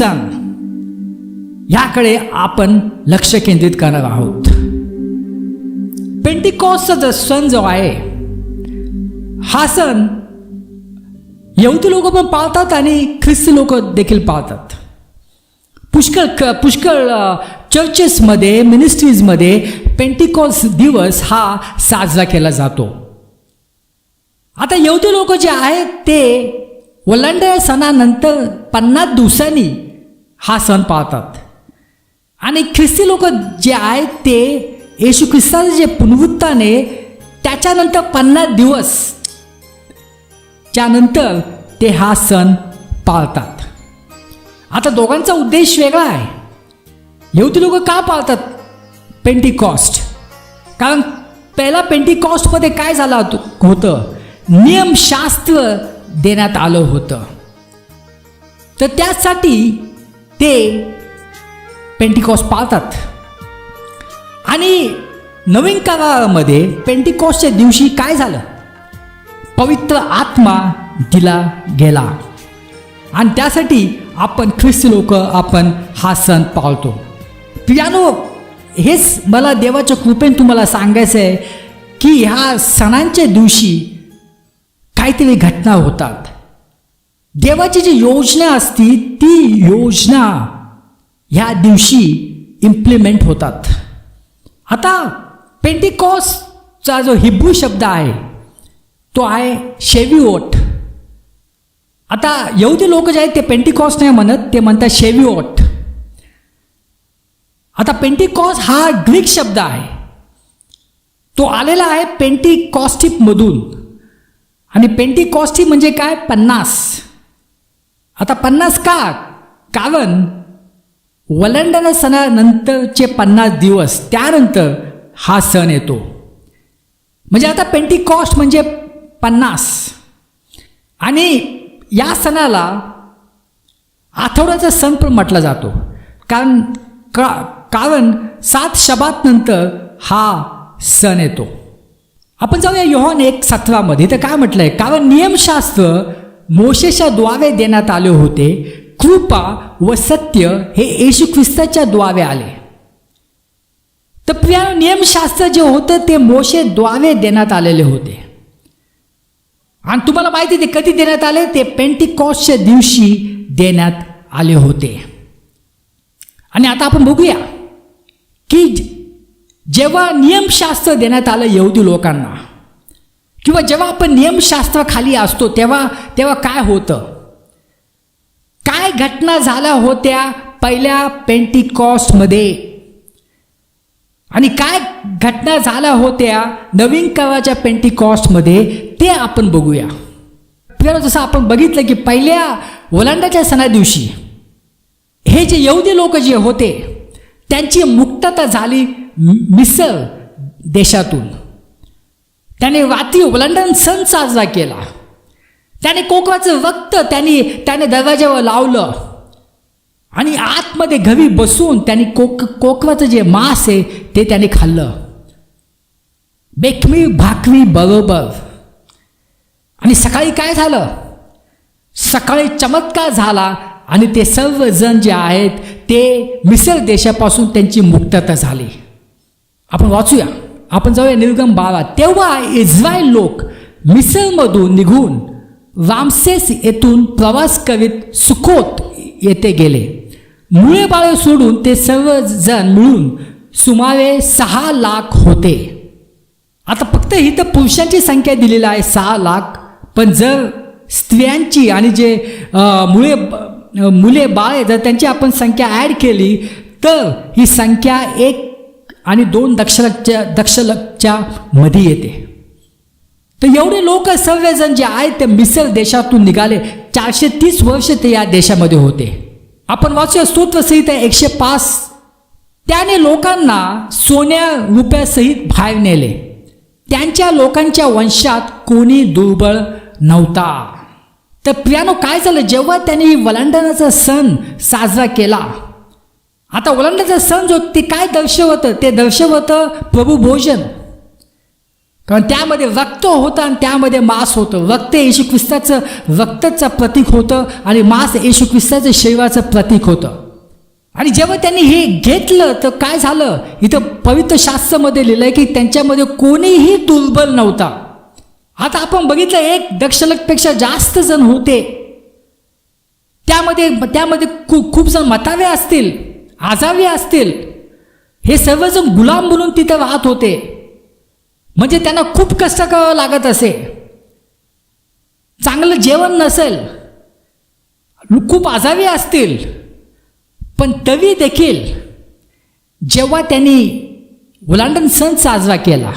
सण याकडे आपण लक्ष केंद्रित करणार आहोत. पेंटिकॉसचा जो सण जो आहे हा सण यहुदी लोक पण पाळतात आणि ख्रिस्ती लोक देखील पाळतात. पुष्कळ क पुष्कळ चर्चेसमध्ये मिनिस्ट्रीजमध्ये पेंटिकॉस दिवस हा साजरा केला जातो. आता यहुदी लोक जे आहेत ते वलांड्या सणानंतर पन्नास दिवसांनी हा सण पाळतात. आणि ख्रिस्ती लोक जे आहेत ते येशू ख्रिस्ताचे जे पुनवृत्ताने आहे त्याच्यानंतर पन्नास दिवस त्यानंतर ते हा सण पाळतात. आता दोघांचा उद्देश वेगळा आहे. येवती लोक का पाळतात? पेंटिकॉस्ट कारण पहिला पेंटिकॉस्टमध्ये काय झालं होतं? नियमशास्त्र देण्यात आलं होतं. तर त्यासाठी ते पेंटिकॉस पाळतात. आणि नवीन काळामध्ये पेंटिकॉसच्या दिवशी काय झालं? पवित्र आत्मा दिला गेला. आणि त्यासाठी आपण ख्रिस्ती लोक आपण हा सण पाळतो. प्रियानो हेच मला देवाच्या कृपेने तुम्हाला सांगायचं आहे की ह्या सणांच्या दिवशी काहीतरी घटना होतात. देवाची जी योजना असती ती योजना ह्या दिवशी इम्प्लिमेंट होतात. आता पेंटिकॉसचा जो हिब्रू शब्द आहे तो आहे शेविओट आता येऊदी लोक जे आहेत ते पेंटिकॉस नाही म्हणत ते म्हणतात शेविओट आता पेंटिकॉस हा ग्रीक शब्द आहे. तो आलेला आहे पेंटिकॉस्टिपमधून आणि पेंटिकॉस्टी म्हणजे काय? पन्नास. आता पन्नास का? कारण वलंडन सणानंतरचे पन्नास दिवस त्यानंतर हा सण येतो. म्हणजे आता पेंटिकॉस्ट म्हणजे पन्नास. आणि या सणाला आठवड्याचा सण पण म्हटला जातो. कारण का कारण सात शबातनंतर हा सण येतो. आपण जाऊया योहन एक सतरामध्ये. तर काय म्हटलंय? कारण नियमशास्त्र मोशेच्या द्वावे देण्यात आले होते. कृपा व सत्य हे येशू ख्रिस्ताच्या द्वावे आले. तर प्रिया नियमशास्त्र जे होतं ते मोशे द्वावे देण्यात आलेले होते. आणि तुम्हाला माहिती आहे ते कधी देण्यात आले? ते पेंटिकॉसच्या दिवशी देण्यात आले होते. आणि आता आपण बघूया की जेव्हा नियमशास्त्र देण्यात आलं यहुदी लोकांना किंवा जेव्हा आपण नियमशास्त्राखाली असतो तेव्हा तेव्हा काय होतं? काय घटना झाल्या होत्या पहिल्या पेंटिकॉस्टमध्ये आणि काय घटना झाल्या होत्या नवीन काळाच्या पेंटिकॉस्टमध्ये ते आपण बघूया. आपल्याला जसं आपण बघितलं की पहिल्या ओलांडाच्या सणा दिवशी हे जे यहुदी लोक जे होते त्यांची मुक्तता झाली मिसळ देशातून. त्याने रात्री लंडन सण साजरा केला. त्याने कोकवाचं रक्त त्यांनी त्याने दरवाज्यावर लावलं. आणि आतमध्ये घरी बसून त्यांनी कोक कोकवाचं जे मांस आहे ते त्याने खाल्लं. बेखमी भाकरी बरोबर. आणि सकाळी काय झालं? सकाळी चमत्कार झाला आणि ते सर्वजण जे आहेत ते मिसर देशापासून त्यांची मुक्तता झाली. आपण वाचूया. आपण जाऊया निर्गम बारा तेव्हा इस्रायल लोक मिसरमधून निघून रामसेस येथून प्रवास करीत सुखोत येथे गेले. मुळे बाळे सोडून ते सर्वजण मिळून सुमारे सहा लाख होते. आता फक्त ही तर पुरुषांची संख्या दिलेली आहे सहा लाख. पण जर स्त्रियांची आणि जे मुळे मुले बाळ जर त्यांची आपण संख्या ॲड केली तर ही संख्या एक आणि दोन दक्षलक्षच्या दक्षलक्षच्या मध्ये येते. तर एवढे लोक सर्वजण जे आहेत ते मिसर देशातून निघाले. चारशे तीस वर्ष ते या देशामध्ये होते. आपण वाचूया स्तोत्रसहित एकशे पाच. त्याने लोकांना सोन्या रुपयासहित बाहेर नेले. त्यांच्या लोकांच्या वंशात कोणी दुर्बळ नव्हता. तर प्रियानो काय झालं? जेव्हा त्यांनी वलांडनाचा सण साजरा केला आता ओलांडाचा सण जो ते काय दर्शवतं? ते दर्शवतं प्रभू भोजन. कारण त्यामध्ये रक्त होतं आणि त्यामध्ये मांस होतं. रक्त येशू ख्रिस्ताचं रक्तचं प्रतीक होतं आणि मांस येशू ख्रिस्ताचं शरीराचं प्रतीक होतं. आणि जेव्हा त्यांनी हे घेतलं तर काय झालं? इथं पवित्र शास्त्रामध्ये लिहिलं आहे की त्यांच्यामध्ये कोणीही दुर्बल नव्हता. आता आपण बघितलं एक दक्षलकपेक्षा जास्त जण होते. त्यामध्ये त्यामध्ये खूप खूप जण मतावे असतील. आजावे असतील. हे सर्वजण गुलाम म्हणून तिथं राहत होते. म्हणजे त्यांना खूप कष्ट करावं लागत असे. चांगलं जेवण नसेल. खूप आजारी असतील. पण तरी देखील जेव्हा त्यांनी ओलांडन सण साजरा केला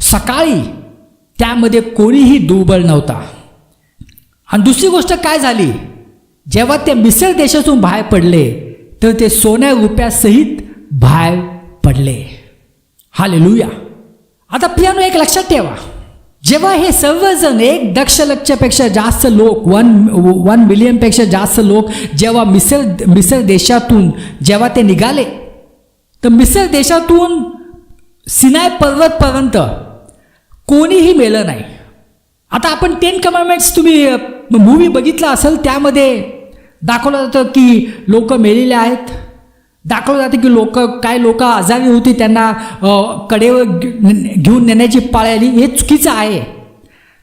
सकाळी त्यामध्ये कोणीही दुर्बळ नव्हता. आणि दुसरी गोष्ट काय झाली? जेव्हा ते मिसळ देशातून बाहेर पडले तर ते सोन्या रुपयासहित बाहेर पडले. हालेलुया आता पियानो एक लक्षात ठेवा. जेव्हा हे सर्वजण एक दक्षलक्षपेक्षा जास्त लोक वन वन मिलियनपेक्षा जास्त लोक जेव्हा मिसर मिसर देशातून जेव्हा ते निघाले तर मिसर देशातून सिनाय पर्वतपर्यंत कोणीही मेलं नाही. आता आपण टेन कमांडमेंट्स तुम्ही मूवी बघितला असेल त्यामध्ये दाखवलं जातं की लोक मेलेले आहेत. दाखवलं जातं की लोक काय लोक आजारी होती त्यांना कडेवर घे- घेऊन नेण्याची पाळी आली. हे चुकीचं आहे.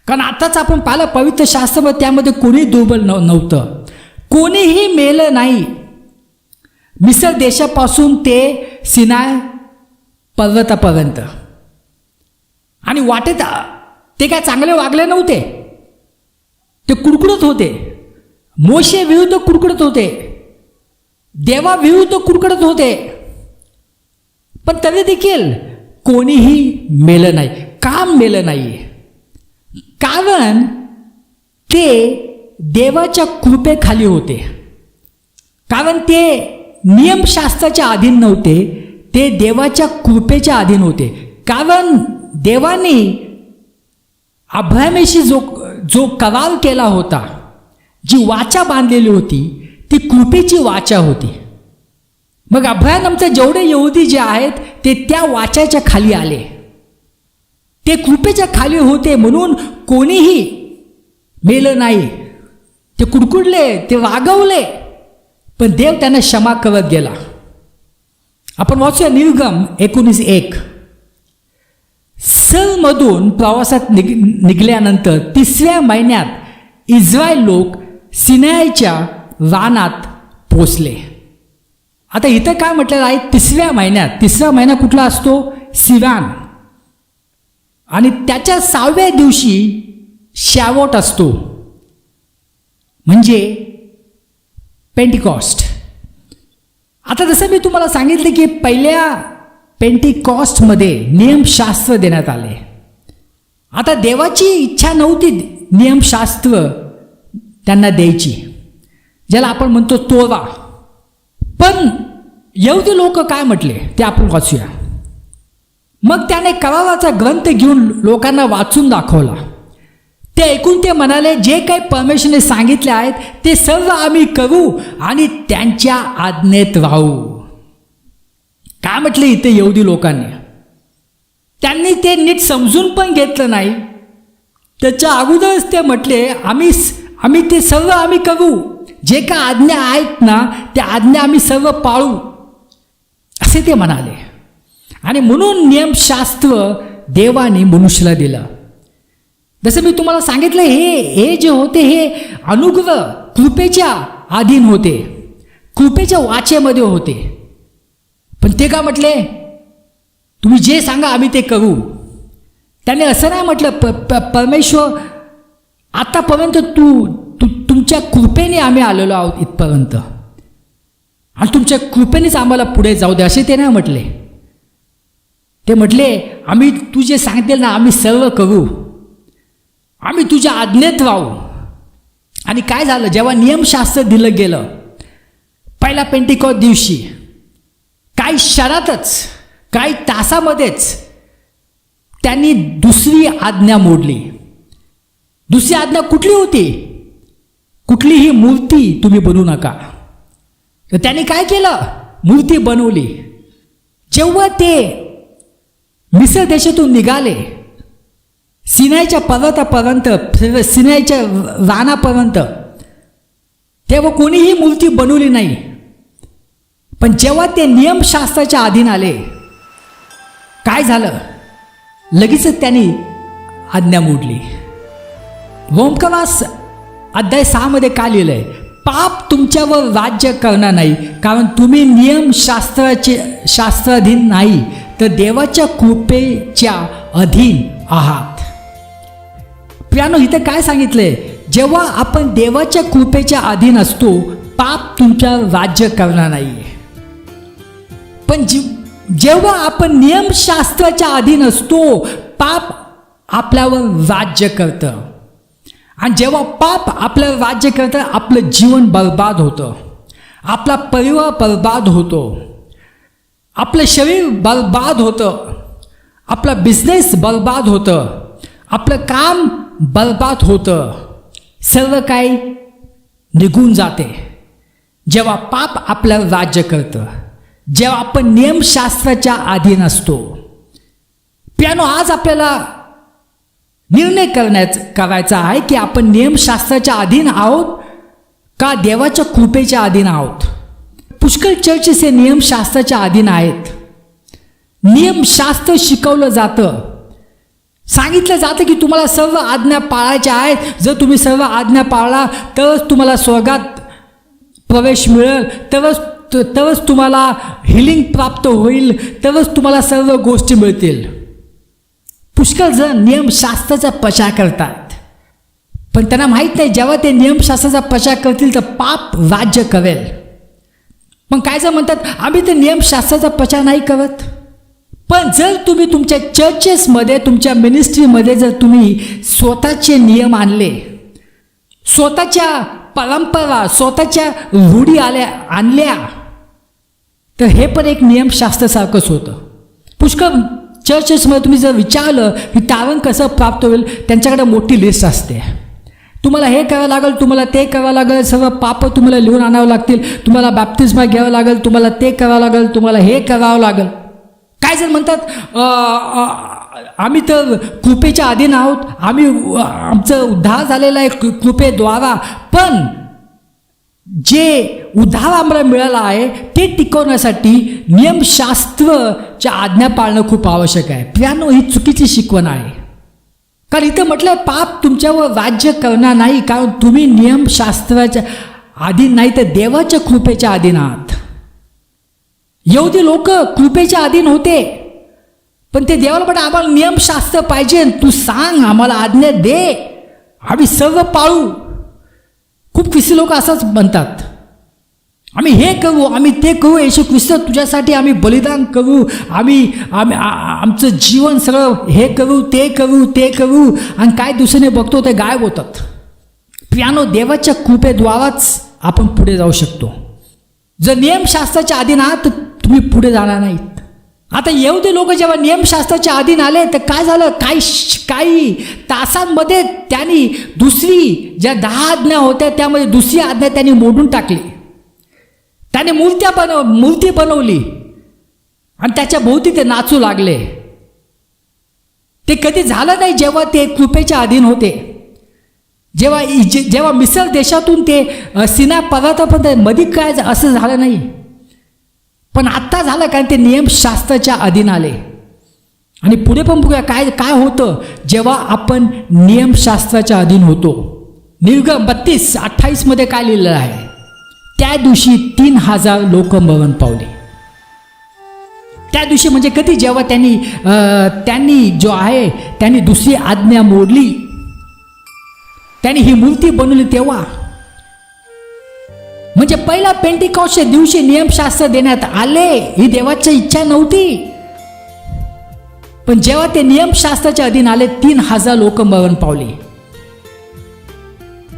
कारण आताच आपण पाहिलं पवित्र शास्त्र त्यामध्ये कोणी दुर्बल नव नव्हतं. कोणीही मेलं नाही. मिसर देशापासून ते सिनाय पर्वतापर्यंत. आणि वाटेत ते काय चांगले वागले नव्हते. ते कुडकुडत होते. मोशे विरुद्ध कुडकुडत होते. देवा विरुद्ध कुडकुडत होते. पण तरी देखील कोणीही मेलं नाही. काम मेलं नाही? कारण ते देवाच्या कृपेखाली होते. कारण ते नियमशास्त्राच्या अधीन नव्हते. ते देवाच्या कृपेच्या अधीन होते. कारण देवाने अभ्रामेशी जो जो करार केला होता. जी वाचा बांधलेली होती ती कृपेची वाचा होती. मग अभयानमचे जेवढे यहुदी जे आहेत ते त्या वाचाच्या खाली आले. ते कृपेच्या खाली होते म्हणून कोणीही मेलं नाही. ते कुडकुडले ते वागवले पण देव त्यांना क्षमा करत गेला. आपण वाचूया निर्गम एकोणीस एक. सलमधून प्रवासात निघ निघल्यानंतर तिसऱ्या महिन्यात इस्रायल लोक सिनायच्या रानात पोचले. आता इथं काय म्हटलेलं आहे? तिसऱ्या महिन्यात. तिसरा महिना कुठला असतो? सिवान. आणि त्याच्या सहाव्या दिवशी शावोट असतो. म्हणजे पेंटिकॉस्ट. आता जसं मी तुम्हाला सांगितलं की पहिल्या पेंटिकॉस्टमध्ये नियमशास्त्र देण्यात आले. आता देवाची इच्छा नव्हती नियमशास्त्र त्यांना द्यायची. ज्याला आपण म्हणतो तोवा. पण येवते लोक काय म्हटले? ते आपण वाचूया. मग त्याने कवावाचा ग्रंथ घेऊन लोकांना वाचून दाखवला. ते ऐकून ते म्हणाले जे काही परमेश्वरने सांगितले आहेत ते सर्व आम्ही करू आणि त्यांच्या आज्ञेत राहू काय म्हटले इथे येऊदी लोकांनी? त्यांनी ते नीट समजून पण घेतलं नाही. त्याच्या अगोदरच ते म्हटले आम्ही आम्ही ते सर्व आम्ही करू. जे का आज्ञा आहेत ना त्या आज्ञा आम्ही सर्व पाळू. असे ते म्हणाले. आणि म्हणून नियमशास्त्र देवाने मनुष्याला दिलं. जसं मी तुम्हाला सांगितलं हे हे जे होते हे अनुग्रह कृपेच्या अधीन होते. कृपेच्या वाचेमध्ये होते. पण ते का म्हटले? तुम्ही जे सांगा आम्ही ते करू. त्याने असं नाही म्हटलं प प- परमेश्वर आतापर्यंत तू तू तुमच्या कृपेने आम्ही आलेलो आहोत इथपर्यंत. आणि तुमच्या कृपेनेच आम्हाला पुढे जाऊ दे असे ते नाही म्हटले. ते म्हटले आम्ही तू जे सांगतील ना आम्ही सर्व करू. आम्ही तुझ्या आज्ञेत राहू आणि काय झालं जेव्हा नियमशास्त्र दिलं गेलं पहिला पेंटिकॉ दिवशी काही क्षणातच काही तासामध्येच त्यांनी दुसरी आज्ञा मोडली. दुसरी आज्ञा कुठली होती? कुठलीही मूर्ती तुम्ही बनवू नका. तर त्याने काय केलं? मूर्ती बनवली. जेव्हा ते मिसर देशातून निघाले सिनाईच्या पर्वतापर्यंत सिनाईच्या रानापर्यंत तेव्हा कोणीही मूर्ती बनवली नाही. पण जेव्हा ते नियमशास्त्राच्या अधीन आले काय झालं? लगेचच त्यांनी आज्ञा मोडली. रोमकवास अध्याय सहामध्ये काय लिहिलं आहे पाप तुमच्यावर राज्य करणार नाही कारण तुम्ही नियमशास्त्राचे शास्त्राधीन नाही तर देवाच्या कृपेच्या अधीन आहात. प्रियानो इथं काय सांगितलंय? जेव्हा आपण देवाच्या कृपेच्या अधीन असतो पाप तुमच्यावर राज्य करणार नाही. पण जी जेव्हा आपण नियमशास्त्राच्या अधीन असतो पाप आपल्यावर राज्य करतं. आणि जेव्हा पाप आपल्यावर राज्य करतं आपलं जीवन बर्बाद होतं. आपला परिवार बर्बाद होतो. आपलं शरीर बर्बाद होतं. आपला बिझनेस बर्बाद होतं. आपलं काम बर्बाद होतं. सर्व काही निघून जाते. जेव्हा पाप आपल्यावर राज्य करतं जेव्हा आपण नियमशास्त्राच्या अधीन असतो. पियानो आज आपल्याला निर्णय करण्याच करायचा आहे की आपण नियमशास्त्राच्या अधीन आहोत का देवाच्या कृपेच्या अधीन आहोत? पुष्कळ चर्चेस हे नियमशास्त्राच्या अधीन आहेत. नियमशास्त्र शिकवलं जातं. सांगितलं जातं की तुम्हाला सर्व आज्ञा पाळायच्या आहेत. जर तुम्ही सर्व आज्ञा पाळला तरच तुम्हाला स्वर्गात प्रवेश मिळेल. तरच तरच तुम्हाला हिलिंग प्राप्त होईल. तरच तुम्हाला सर्व गोष्टी मिळतील. पुष्कळ जण नियमशास्त्राचा पचा करतात. पण त्यांना माहीत नाही जेव्हा ते नियमशास्त्राचा पचा करतील तर पाप राज्य करेल मग काय जर म्हणतात आम्ही तर नियमशास्त्राचा पचा नाही करत. पण जर तुम्ही तुमच्या चर्चेसमध्ये तुमच्या मिनिस्ट्रीमध्ये जर तुम्ही स्वतःचे नियम आणले स्वतःच्या परंपरा स्वतःच्या रूढी आल्या आणल्या तर हे पण एक नियमशास्त्रासारखंच होतं. पुष्कळ चर्चेसमध्ये तुम्ही जर विचारलं की तारण कसं प्राप्त होईल त्यांच्याकडे मोठी लिस्ट असते. तुम्हाला हे करावं लागेल तुम्हाला ते करावं लागेल सर्व पाप तुम्हाला लिहून आणावं लागतील तुम्हाला बॅप्टिस्मा घ्यावं लागेल तुम्हाला ते करावं लागेल तुम्हाला हे करावं लागेल. काय जर म्हणतात आम्ही तर कृपेच्या अधीन आहोत आम्ही आमचं उद्धार झालेला आहे कृपेद्वारा. पण जे उधार आम्हाला मिळाला आहे ते टिकवण्यासाठी नियमशास्त्रच्या आज्ञा पाळणं खूप आवश्यक आहे. प्रियानो ही चुकीची शिकवण आहे. कारण इथं म्हटलं पाप तुमच्यावर राज्य करणार नाही कारण तुम्ही नियमशास्त्राच्या अधीन नाही तर देवाच्या कृपेच्या अधीन आहात. येऊदी लोक कृपेच्या अधीन होते पण ते देवाला पण आम्हाला नियमशास्त्र पाहिजे तू सांग आम्हाला आज्ञा दे. आम्ही सर्व पाळू. खूप ख्रिस्ती लोक असंच म्हणतात. आम्ही हे करू आम्ही ते करू येशू ख्रिस्त तुझ्यासाठी आम्ही बलिदान करू आम्ही आम्ही आमचं जीवन सगळं हे करू ते करू ते करू आणि काय दुसऱ्याने बघतो ते गायब होतात. प्रियानो देवाच्या कृपेद्वाराच आपण पुढे जाऊ शकतो. जर नियमशास्त्राच्या अधीन आहात तर तुम्ही पुढे जाणार नाहीत. आता एवढे लोक जेव्हा नियमशास्त्राच्या अधीन आले तर काय झालं? काही काही तासांमध्ये त्यांनी दुसरी ज्या दहा आज्ञा होत्या त्यामध्ये दुसरी आज्ञा त्यांनी मोडून टाकली. त्याने मूर्त्या बनव मूर्ती बनवली. आणि त्याच्या भोवती ते नाचू लागले. ते कधी झालं नाही जेव्हा ते कृपेच्या अधीन होते. जेव्हा जेव्हा मिसर देशातून ते सिना पर्वतापर्यंत मधी काय असं झालं नाही. पण आत्ता झालं कारण ते नियमशास्त्राच्या अधीन आले. आणि पुढे पण बघूया काय काय होतं जेव्हा आपण नियमशास्त्राच्या अधीन होतो. निर्ग बत्तीस अठ्ठावीसमध्ये काय लिहिलेलं आहे? त्या दिवशी तीन हजार लोक मरण पावले. त्या दिवशी म्हणजे कधी? जेव्हा त्यांनी त्यांनी जो आहे त्यांनी दुसरी आज्ञा मोडली. त्यांनी ही मूर्ती बनवली तेव्हा. म्हणजे पहिला पेंटिकॉसच्या दिवशी नियमशास्त्र देण्यात आले ही देवाची इच्छा नव्हती. पण जेव्हा ते नियमशास्त्राच्या अधीन आले तीन हजार लोक मरण पावले.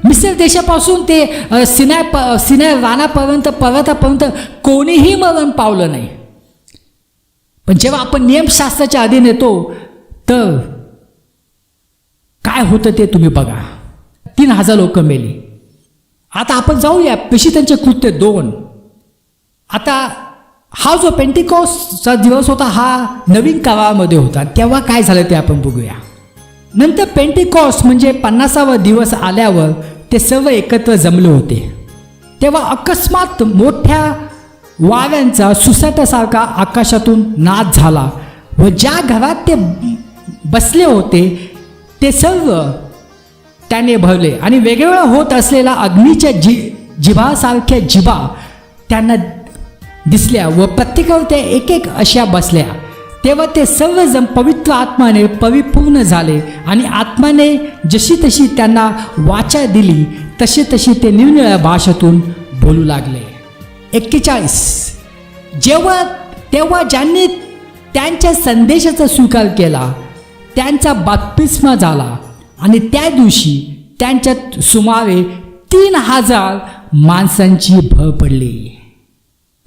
मिसर देशापासून ते सिनाय सिनाय रानापर्यंत पर्वतापर्यंत कोणीही मरण पावलं नाही. पण जेव्हा आपण नियमशास्त्राच्या अधीन येतो तर काय होतं ते तुम्ही बघा. तीन हजार लोक मेली. आता आपण जाऊया पेशी त्यांचे कृत्य दोन. आता हा जो पेंटिकॉसचा दिवस होता हा नवीन काळामध्ये होता. तेव्हा काय झालं ते आपण बघूया. नंतर पेंटिकॉस म्हणजे पन्नासावा दिवस आल्यावर ते सर्व एकत्र जमले होते. तेव्हा अकस्मात मोठ्या वाव्यांचा सुसाटासारखा आकाशातून नाद झाला व ज्या घरात ते बसले होते ते सर्व त्याने भरले. आणि वेगवेगळा होत असलेला अग्नीच्या जी जिभासारख्या जिभा त्यांना दिसल्या व प्रत्येकावर त्या एक एक अशा बसल्या. तेव्हा ते सर्वजण पवित्र आत्माने परिपूर्ण झाले आणि आत्माने जशी तशी त्यांना वाचा दिली तशी तशी ते निरनिळ्या भाषेतून बोलू लागले. एक्केचाळीस. जेव्हा तेव्हा ज्यांनी त्यांच्या संदेशाचा स्वीकार केला त्यांचा बाप्तिस्मा झाला. आणि त्या दिवशी त्यांच्यात सुमारे तीन हजार माणसांची भर पडली.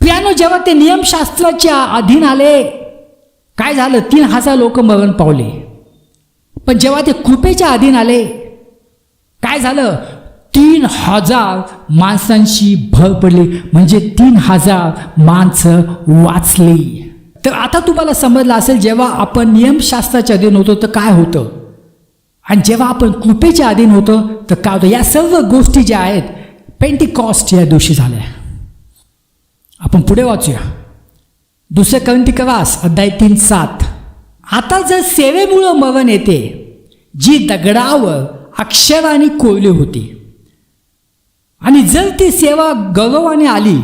पियानो जेव्हा ते नियमशास्त्राच्या अधीन आले काय झालं? तीन हजार लोक मरण पावले. पण जेव्हा ते कृपेच्या अधीन आले काय झालं? तीन हजार माणसांची भर पडली. म्हणजे तीन हजार माणसं वाचली. तर आता तुम्हाला समजलं असेल जेव्हा आपण नियमशास्त्राच्या अधीन होतो तर काय होतं? आणि जेव्हा आपण कृपेच्या अधीन होतो तर काय होतं? या सर्व गोष्टी ज्या आहेत पेंटिकॉस्ट या दिवशी झाल्या. आपण पुढे वाचूया. दुसरे कंटिकवास अध्याय तीन सात. आता जर सेवेमुळं मरण येते जी दगडावर अक्षराने कोरली होती आणि जर ती सेवा गौरवाने आली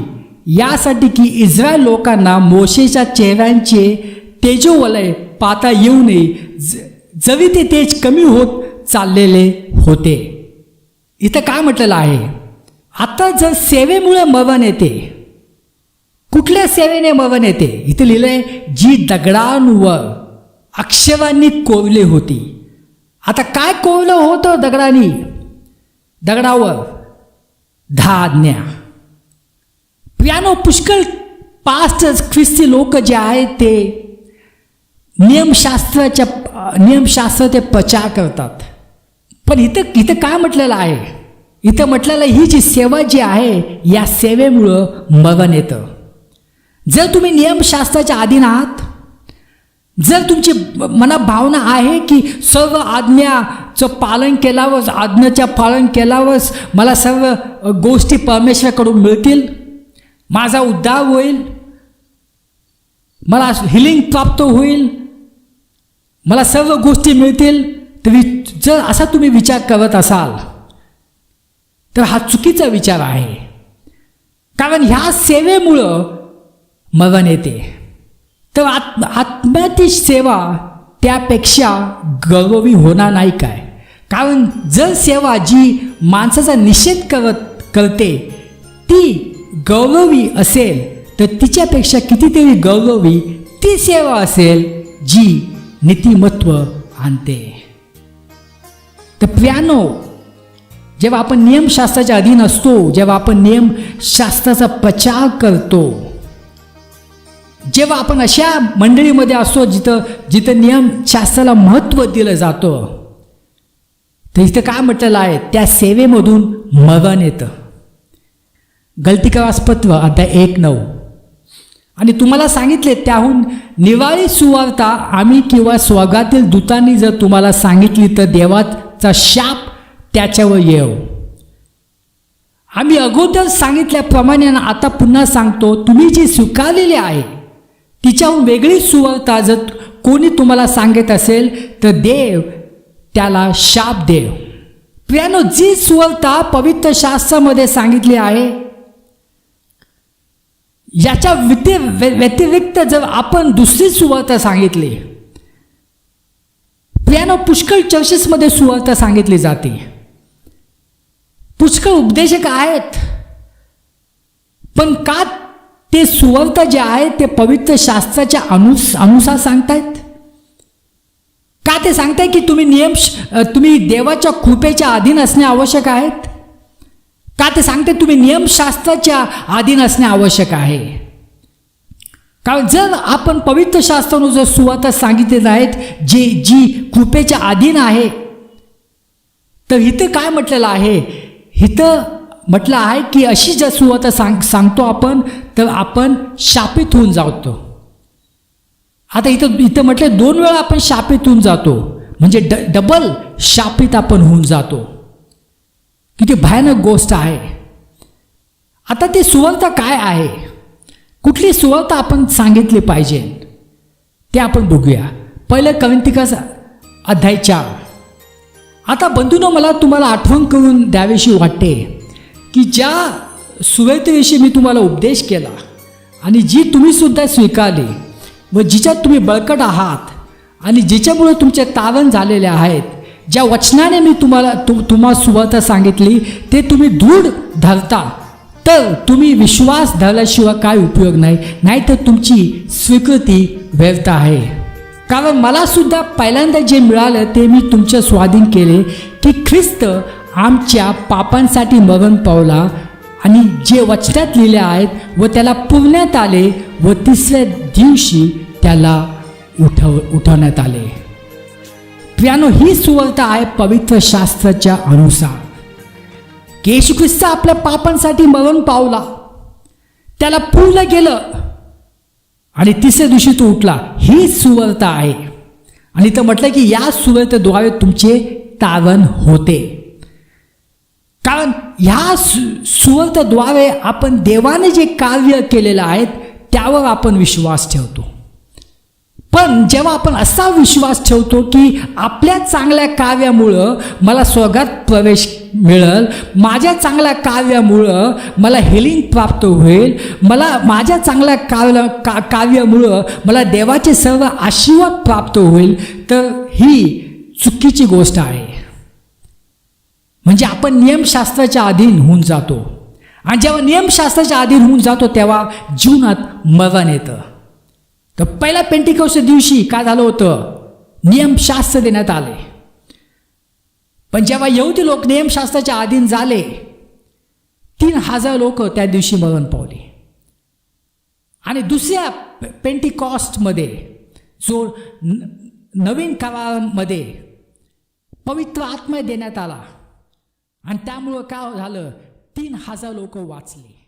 यासाठी की इस्रायल लोकांना मोशेच्या चेहऱ्यांचे तेजोवलय पाहता येऊ नये जवी ते तेज कमी होत चाललेले होते. इथं काय म्हटलेलं आहे? आता जर सेवेमुळे मवन येते कुठल्या सेवेने मवन येते? इथे लिहिलंय जी दगडांवर अक्षरांनी कोवले होती. आता काय कोवलं होतं दगडांनी? दगडावर दहा आज्ञा पियानो पुष्कळ पास्ट ख्रिस्ती लोक जे आहेत ते नियमशास्त्राच्या नियमशास्त्र ते प्रचार करतात. पण इथं इथं काय म्हटलेलं आहे? इथं म्हटलेलं ही जी सेवा जी आहे या सेवेमुळं मरण येतं. जर तुम्ही नियमशास्त्राच्या अधीन आहात जर तुमची मनात भावना आहे की सर्व आज्ञाचं पालन केल्यावरच आज्ञाच्या पालन केल्यावरच मला सर्व गोष्टी परमेश्वराकडून मिळतील माझा उद्धार होईल मला हिलिंग प्राप्त होईल मला सर्व गोष्टी मिळतील तर वि- जर असा तुम्ही विचार करत असाल तर हा चुकीचा विचार आहे. कारण ह्या सेवेमुळं मरण येते. तर आत्म आत्म्याची सेवा त्यापेक्षा गौरवी होणार नाही काय? कारण जर सेवा जी माणसाचा निषेध करत करते ती गौरवी असेल तर तिच्यापेक्षा कितीतरी गौरवी ती सेवा असेल जी नीतिमत्व आणते. तर प्यानो जेव्हा आपण नियमशास्त्राच्या अधीन असतो जेव्हा आपण नियमशास्त्राचा प्रचार करतो जेव्हा आपण अशा मंडळीमध्ये असतो जिथं जिथं नियमशास्त्राला महत्त्व दिलं जातं तर इथं काय म्हटलेलं आहे? त्या सेवेमधून मरण येतं. गलतिकावासपत्र अध्याय एक नऊ. आणि तुम्हाला सांगितले त्याहून निवाळी सुवार्ता आम्ही किंवा स्वर्गातील दूतांनी जर तुम्हाला सांगितली तर देवाचा शाप त्याच्यावर येव. आम्ही अगोदर सांगितल्याप्रमाणे आता पुन्हा सांगतो तुम्ही जी स्वीकारलेली आहे तिच्याहून वेगळी सुवार्ता जर कोणी तुम्हाला सांगत असेल तर देव त्याला शाप देव. प्रियानो जी सुवार्ता पवित्र शास्त्रामध्ये सांगितली आहे याच्या व्यति व्य- व्यतिरिक्त जर आपण दुसरी सुवार्ता सांगितली प्रियानो पुष्कळ चर्चेसमध्ये सुवार्ता सांगितली जाते. पुष्कळ उपदेशक आहेत पण का ते सुवार्ता जे आहे ते पवित्र शास्त्राच्या अनुस अनुसार सांगतायत? का ते सांगताय की तुम्ही नियम तुम्ही देवाच्या कृपेच्या अधीन असणे आवश्यक आहेत का ते सांगते तुम्ही नियमशास्त्राच्या अधीन असणे आवश्यक आहे. कारण जर आपण पवित्र शास्त्रानुसार सुवाता सांगितलेल्या आहेत जी जी कृपेच्या अधीन आहे तर इथं काय म्हटलेलं आहे? इथं म्हटलं आहे की अशी जर सुवाता सांग सांगतो आपण तर आपण शापित होऊन जातो. आता इथं इथं म्हटलं दोन वेळा आपण शापित होऊन जातो. म्हणजे ड डबल शापित आपण होऊन जातो. किती भयानक गोष्ट आहे आता ती सुवर्ता काय आहे? कुठली सुवर्ता आपण सांगितली पाहिजे? ते आपण बघूया. पहिलं कविंतिकास अध्याय चार. आता बंधूनं मला तुम्हाला आठवण करून द्यावीशी वाटते की ज्या सुवेतेविषयी मी तुम्हाला उपदेश केला आणि जी तुम्हीसुद्धा स्वीकारली व जिच्यात तुम्ही बळकट आहात आणि जिच्यामुळे तुमचे तारण झालेले आहेत ज्या वचनाने मी तुम्हाला तु तुम्हाला सुवार्ता सांगितली ते तुम्ही दृढ धरता. तर तुम्ही विश्वास धरल्याशिवाय काय उपयोग नाही नाहीतर तुमची स्वीकृती व्यर्थ आहे. कारण मला सुद्धा पहिल्यांदा जे मिळालं ते मी तुमच्या स्वाधीन केले की ख्रिस्त आमच्या पापांसाठी मरण पावला आणि जे वचनात लिहिले आहेत व त्याला पुरण्यात आले व तिसऱ्या दिवशी त्याला उठव उठवण्यात आले. प्रियानो ही सुवार्ता आहे पवित्र शास्त्राच्या अनुसार. केशू येशू ख्रिस्त आपल्या पापांसाठी मरण पावला. त्याला पूर्ण केलं आणि तिसऱ्या दिवशी तो उठला. ही सुवार्ता आहे. आणि तर म्हटलं की या सुवर्तेद्वारे तुमचे तारण होते. कारण ह्या सु सुवार्तेद्वारे आपण देवाने जे कार्य केलेलं आहे त्यावर आपण विश्वास ठेवतो. पण जेव्हा आपण असा विश्वास ठेवतो की आपल्या चांगल्या काव्यामुळं मला स्वर्गात प्रवेश मिळेल माझ्या चांगल्या काव्यामुळं मला हेलिंग प्राप्त होईल मला माझ्या चांगल्या काव्या का काव्यामुळं मला देवाचे सर्व आशीर्वाद प्राप्त होईल तर ही चुकीची गोष्ट आहे. म्हणजे आपण नियमशास्त्राच्या अधीन होऊन जातो. आणि जेव्हा नियमशास्त्राच्या अधीन होऊन जातो तेव्हा जीवनात मरण येतं. तर पहिल्या पेंटिकॉसच्या दिवशी काय झालं होतं? नियमशास्त्र देण्यात आले. पण जेव्हा यहुदी लोक नियमशास्त्राच्या अधीन झाले तीन हजार लोक त्या दिवशी मरण पावले. आणि दुसऱ्या पेंटिकॉस्टमध्ये जो नवीन काळामध्ये पवित्र आत्मा देण्यात आला. आणि त्यामुळं काय झालं? तीन हजार लोक वाचले.